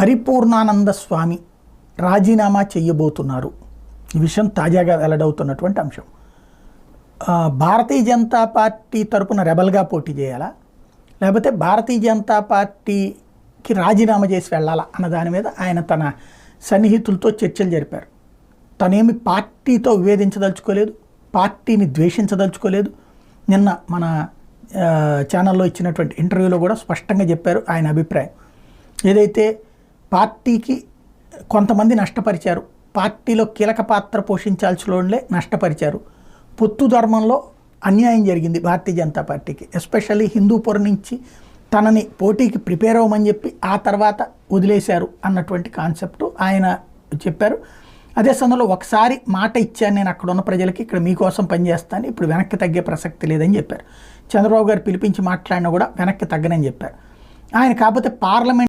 పరిపూర్ణానంద స్వామి రాజీనామా చేయబోతున్నారు. ఈ విషయం తాజాగా వెల్లడవుతున్నటువంటి అంశం. భారతీయ జనతా పార్టీ తరపున రెబల్గా పోటీ చేయాలా? లేకపోతే భారతీయ జనతా పార్టీకి రాజీనామా చేసి వెళ్ళాలా అన్న దాని మీద ఆయన తన సన్నిహితులతో చర్చలు జరిపారు. తనేమి పార్టీతో వివేదించదలుచుకోలేదు పార్టీని ద్వేషించదలుచుకోలేదు. నిన్న మన ఛానల్లో ఇచ్చినటువంటి ఇంటర్వ్యూలో కూడా స్పష్టంగా చెప్పారు ఆయన అభిప్రాయం. ఏదైతే పార్టీకి కొంతమంది నష్టపరిచారు. పార్టీలో కీలక పాత్ర పోషించాల్సిన నష్టపరిచారు. పొత్తు ధర్మంలో అన్యాయం జరిగింది భారతీయ జనతా పార్టీకి. ఎస్పెషల్లీ హిందూపుర నుంచి తనని పోటీకి ప్రిపేర్ అవ్వమని చెప్పి ఆ తర్వాత వదిలేశారు అన్నటువంటి కాన్సెప్ట్ ఆయన చెప్పారు. అదే సమయంలో ఒకసారి మాట ఇచ్చాను నేను అక్కడ ఉన్న ప్రజలకి ఇక్కడ మీకోసం పనిచేస్తాను ఇప్పుడు వెనక్కి తగ్గే ప్రసక్తి లేదని చెప్పారు. చంద్రబాబు గారు పిలిపించి మాట్లాడినా కూడా వెనక్కి తగ్గనని చెప్పారు. ఆయన కాకపోతే పార్లమెంట్